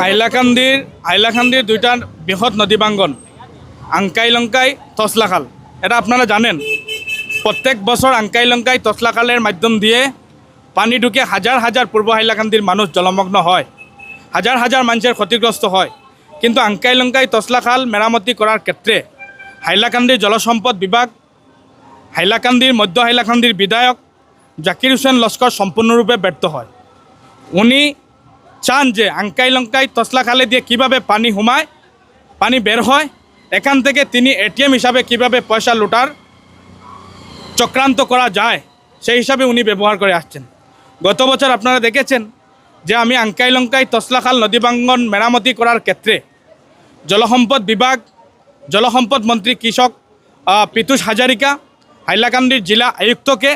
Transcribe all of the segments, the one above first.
হাইলাকান্দির হাইলাকান্দির দুইটা বৃহৎ নদী বাঙ্গন। আংকাই লঙ্কাই তসলাখাল এটা আপনারা জানেন, প্রত্যেক বছর আংকাই লঙ্কাই তসলাখালের মাধ্যম দিয়ে পানি ঢুকে হাজার হাজার পূর্ব হাইলাকান্দির মানুষ জলমগ্ন হয়। হাজার হাজার মানুষের ক্ষতিগ্রস্ত হয়। কিন্তু আংকাই লঙ্কাই তসলাখাল মেরামতি করার ক্ষেত্রে হাইলাকান্দির জলসম্পদ বিভাগ, হাইলাকান্দির মধ্য হাইলাকান্দির বিধায়ক জাকির হোসেন লস্কর সম্পূর্ণরূপে ব্যর্থ হয়। উনি চান যে আঙ্কাই লঙ্কাই তসলা খালে দিয়ে কীভাবে পানি হুমায় পানি বের হয়, এখান থেকে তিনি এটিএম হিসাবে কীভাবে পয়সা লুটার চক্রান্ত করা যায়, সেই হিসাবে উনি ব্যবহার করে আসছেন। গত বছর আপনারা দেখেছেন যে আমি আঙ্কাই লঙ্কাই তসলাখাল নদীবাঙ্গন মেরামতি করার ক্ষেত্রে জলসম্পদ বিভাগ জলসম্পদ মন্ত্রী কৃষক পীতুষ হাজারিকা হাইলাকান্দির জেলা আয়ুক্তকে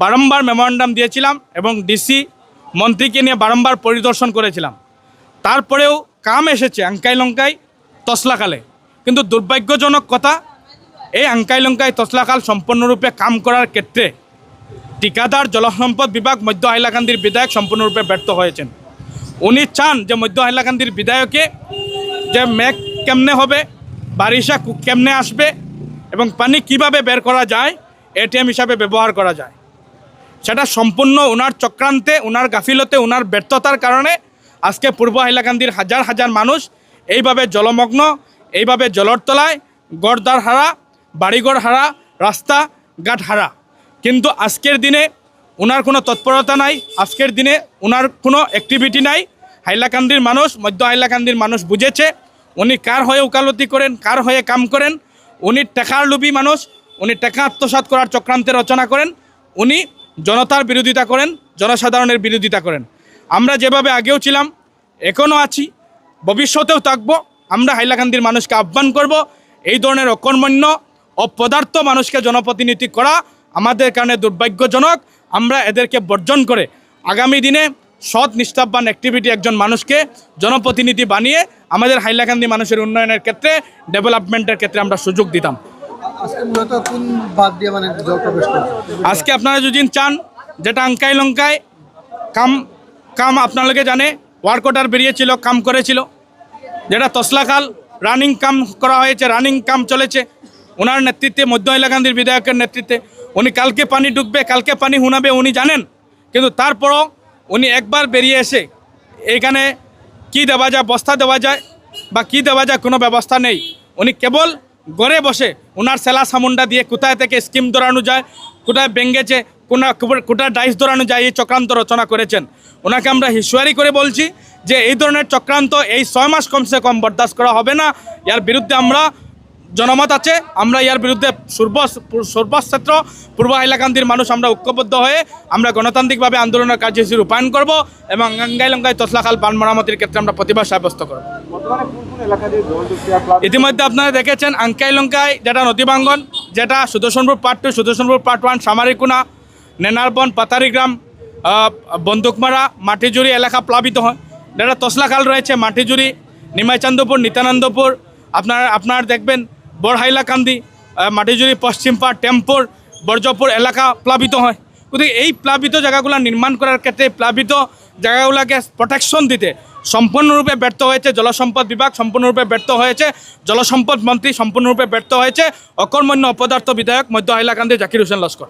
বারম্বার মেমোরান্ডাম দিয়েছিলাম এবং ডিসি মন্ত্রীকে নিয়ে বারংবার পরিদর্শন করেছিলাম। তারপরেও কাম এসেছে আঙ্কাই লঙ্কাই তসলাকালে কিন্তু দুর্ভাগ্যজনক কথা, এই আঙ্কাই লঙ্কাই তসলাকাল সম্পূর্ণরূপে কাম করার ক্ষেত্রে ঠিকাদার, জলসম্পদ বিভাগ, মধ্য হাইলাকান্দির বিধায়ক সম্পূর্ণরূপে ব্যর্থ হয়েছেন। উনি চান যে মধ্য হাইলাকান্দির বিধায়কে যে মেঘ কেমনে হবে, বারিশা কেমনে আসবে এবং পানি কীভাবে বের করা যায়, এটিএম হিসাবে ব্যবহার করা যায়। সেটা সম্পূর্ণ ওনার চক্রান্তে ওনার গাফিলতে ওনার ব্যর্থতার কারণে আজকে পূর্ব হাইলাকান্দির হাজার হাজার মানুষ এইভাবে জলমগ্ন, এইভাবে জলর তলায়, গড়দার হারা, বাড়িঘর হারা, রাস্তা ঘাট হারা। কিন্তু আজকের দিনে ওনার কোনো তৎপরতা নাই, আজকের দিনে ওনার কোনো অ্যাক্টিভিটি নাই। হাইলাকান্দির মানুষ, মধ্য হাইলাকান্দির মানুষ বুঝেছে, উনি কার হয়ে ওকালতি করেন, কার হয়ে কাম করেন, উনি টেকার লোভী মানুষ, উনি টেকা আত্মসাৎ করার চক্রান্তে রচনা করেন, উনি জনতার বিরোধিতা করেন, জনসাধারণের বিরোধিতা করেন। আমরা যেভাবে আগেও ছিলাম, এখনও আছি, ভবিষ্যতেও থাকব, আমরা হাইলাকান্দির মানুষকে আহ্বান করব, এই ধরনের অকর্মণ্য, অপদার্থ মানুষকে জনপ্রতিনিধি করা আমাদের কারণে দুর্ভাগ্যজনক। আমরা এদেরকে বর্জন করে আগামী দিনে সৎ, নিষ্ঠাবান অ্যাক্টিভিটি একজন মানুষকে জনপ্রতিনিধি বানিয়ে আমাদের হাইলাকান্দি মানুষের উন্নয়নের ক্ষেত্রে ডেভেলপমেন্টের ক্ষেত্রে আমরা সুযোগ দিতাম। মানে আজকে আপনারা যদি চান, যেটা আঙ্কাই লঙ্কায় কাম কাম আপনালোকে জানে, ওয়ার্ক অর্ডার বেরিয়েছিল, কাম করেছিল। যেটা তসলাখাল, রানিং কাম করা হয়েছে, রানিং কাম চলেছে। ওনার নেতৃত্বে মধ্য হাইলাকান্দির বিধায়কের নেতৃত্বে। উনি কালকে পানি ঢুকবে কালকে পানি হুনাবে, উনি জানেন। কিন্তু তারপরও উনি একবার বেরিয়ে এসে এখানে কি দেওয়া যায়, বস্তা দেওয়া যায় বা কি দেওয়া যায়, কোনো ব্যবস্থা নেই। উনি কেবল ঘরে বসে ওনার সেলা সামুন্ডা দিয়ে কোথায় থেকে স্কিম দৌড়ানো যায়, কোথায় বেঙ্গেছে কোনা কোথায় ডাইস দৌড়ানো যায়, এই চক্রান্ত রচনা করেছেন। ওনাকে আমরা হিসুয়ারি করে বলছি যে এই ধরনের চক্রান্ত এই ছয় মাস কমসে কম বরদাস্ত করা হবে না। এর বিরুদ্ধে আমরা জনমত আছে। আমরা ইয়ার বিরুদ্ধে সর্ব সর্বক্ষেত্র পূর্ব হাইলাকান্দির মানুষ আমরা ঐক্যবদ্ধ হয়ে আমরা গণতান্ত্রিকভাবে আন্দোলনের কার্যসূচি রূপায়ণ করব এবং গাঙ্গাই লঙ্গাই তসলাখাল বান মেরামতির ক্ষেত্রে আমরা প্রতিবাদ সাব্যস্ত করব। ইতিমধ্যে আপনারা দেখেছেন আঙ্কাই লঙ্কায় যেটা নদীবাঙ্গন যেটা Sudarshanpur part two Sudarshanpur part one সামারিকুনা, নেনারবন, পাতারিগ্রাম বন্দুকমারা মাটিজুরি এলাকা প্লাবিত হয়। যেটা তসলাখাল রয়েছে মাটিজুরি নিমাইচান্দপুর নিত্যানন্দপুর আপনার আপনার দেখবেন বড়হাইলাকান্দি মাটিজুরি পশ্চিম টেম্পোর টেম্পুর বর্জপুর এলাকা প্লাবিত হয়। গতিকে এই প্লাবিত জায়গাগুলো নির্মাণ করার ক্ষেত্রে প্লাবিত জায়গাগুলোকে প্রোটেকশন দিতে সম্পূর্ণরূপে ব্যর্থ হয়েছে জলসম্পদ বিভাগ সম্পূর্ণরূপে ব্যর্থ হয়েছে জলসম্পদ মন্ত্রী সম্পূর্ণরূপে ব্যর্থ হয়েছে অকর্মণ্য অপদার্থ বিধায়ক মধ্য হাইলাকান্দি জাকির হোসেন লস্কর।